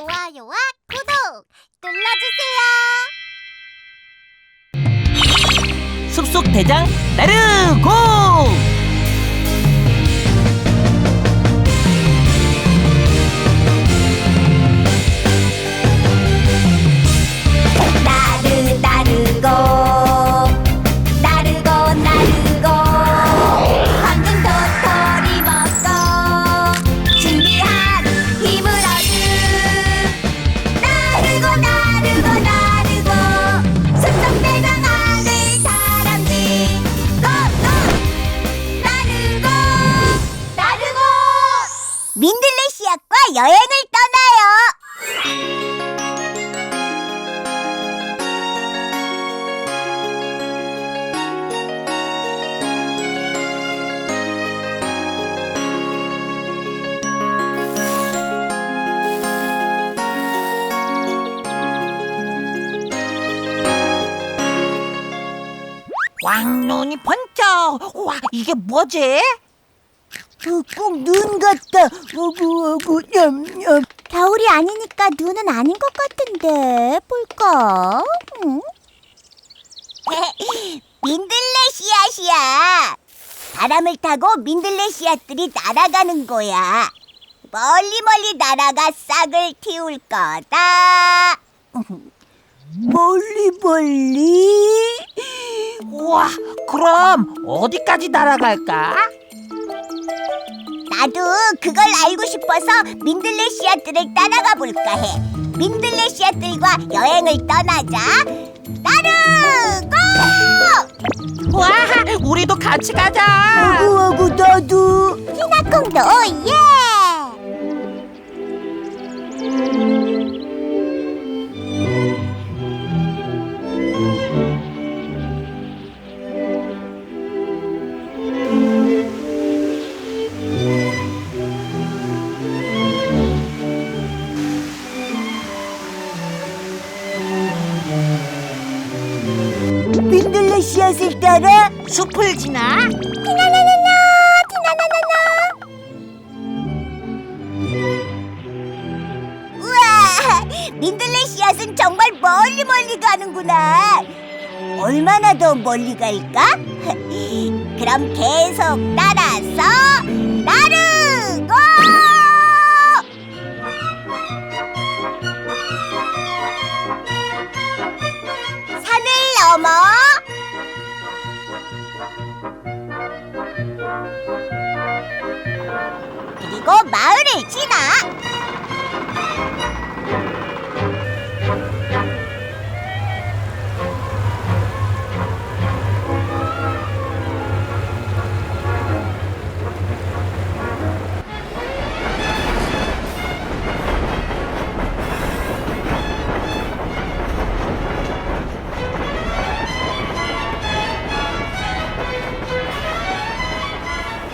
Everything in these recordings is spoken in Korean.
좋아요와 구독 눌러주세요. 숲속 대장 나르고 민들레시아과 여행을 떠나요. 왕눈이 번쩍 와 이게 뭐지? 꼭 눈 같다. 어구 어구 냠냠. 겨울이 아니니까 눈은 아닌 것 같은데 볼까? 응? 민들레 씨앗이야. 바람을 타고 민들레 씨앗들이 날아가는 거야. 멀리 멀리 날아가 싹을 틔울 거다. 멀리 멀리. 우와 그럼 어디까지 날아갈까? 나도 그걸 알고 싶어서 민들레 씨앗들을 따라가 볼까 해. 민들레 씨앗들과 여행을 떠나자. 나르고! 와 우리도 같이 가자 어구 어구 나도. 피나콩도 예! 씨앗을 따라 숲을 지나? 티나나나나 티나나나나. 우와 민들레 씨앗은 정말 멀리 멀리 가는구나. 얼마나 더 멀리 갈까? 그럼 계속 따라서 그리고 마을을 지나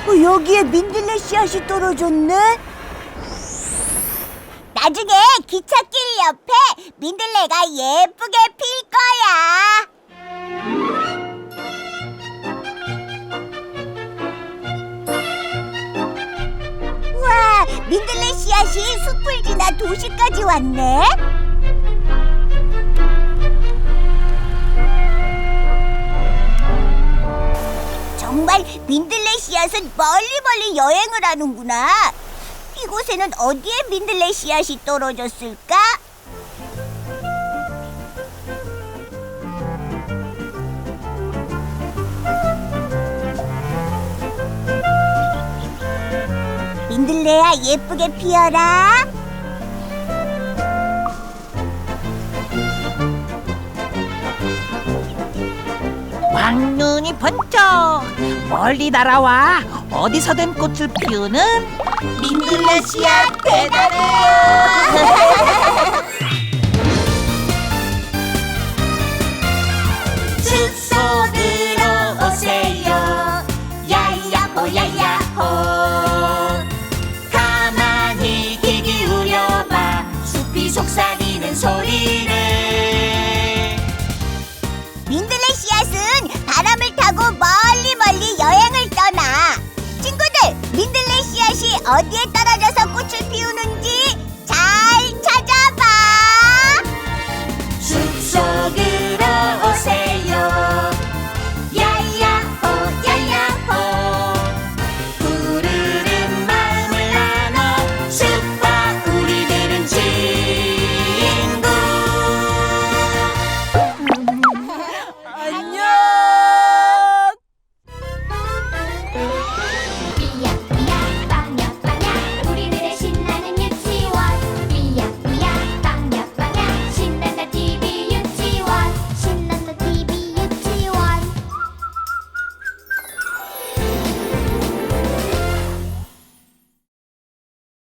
어, 여기에 민들레 씨앗이 떨어졌네. 나중에 기찻길 옆에 민들레가 예쁘게 필 거야. 우와, 민들레 씨앗이 숲을 지나 도시까지 왔네. 정말 민들레 씨앗은 멀리 멀리 여행을 하는구나. 이곳에는 어디에 민들레 씨앗이 떨어졌을까? 민들레야 예쁘게 피어라. 왕눈이 번쩍 멀리 날아와 어디서든 꽃을 피우는 민들레 씨앗 숲속으로 어디에 떨어져